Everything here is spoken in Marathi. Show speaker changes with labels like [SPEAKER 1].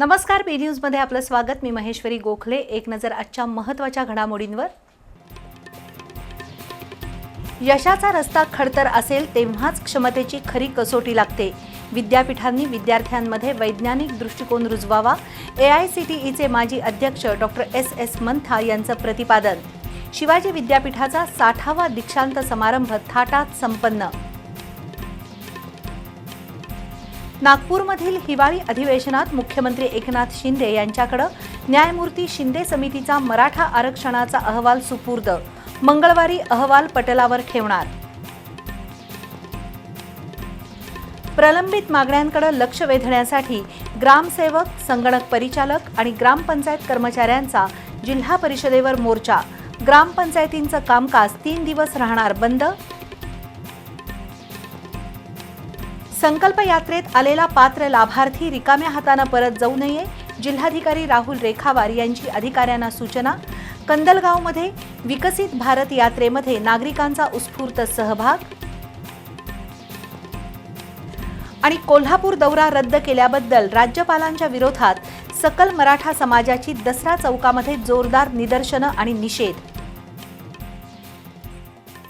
[SPEAKER 1] नमस्कार बी न्यूजमध्ये आपलं स्वागत. मी महेश्वरी गोखले. एक नजर आजच्या महत्त्वाच्या घडामोडींवर. यशाचा रस्ता खडतर असेल तेव्हाच क्षमतेची खरी कसोटी लागते. विद्यापीठांनी विद्यार्थ्यांमध्ये वैज्ञानिक दृष्टिकोन रुजवावा. ए आय सी टी ईचे माजी अध्यक्ष डॉक्टर एस एस मंथा यांचं प्रतिपादन. शिवाजी विद्यापीठाचा साठावा दीक्षांत समारंभ थाटात संपन्न. नागपूरमधील हिवाळी अधिवेशनात मुख्यमंत्री एकनाथ शिंदे यांच्याकडे न्यायमूर्ती शिंदे समितीचा मराठा आरक्षणाचा अहवाल सुपूर्द. मंगळवारी अहवाल पटलावर ठेवणार. प्रलंबित मागण्यांकडे लक्ष वेधण्यासाठी ग्रामसेवक संगणक परिचालक आणि ग्रामपंचायत कर्मचाऱ्यांचा जिल्हा परिषदेवर मोर्चा. ग्रामपंचायतींचं कामकाज तीन दिवस राहणार बंद. संकल्प यात्रेत आलेला पात्र लाभार्थी रिकाम्या हातानं परत जाऊ नये जिल्हाधिकारी राहुल रेखावार यांची अधिकाऱ्यांना सूचना कंदलगावमध्ये विकसित भारत यात्रेमध्ये नागरिकांचा उत्स्फूर्त सहभाग आणि कोल्हापूर दौरा रद्द केल्याबद्दल राज्यपालांच्या विरोधात सकल मराठा समाजाची दसरा चौकामध्ये जोरदार निदर्शनं आणि निषेध.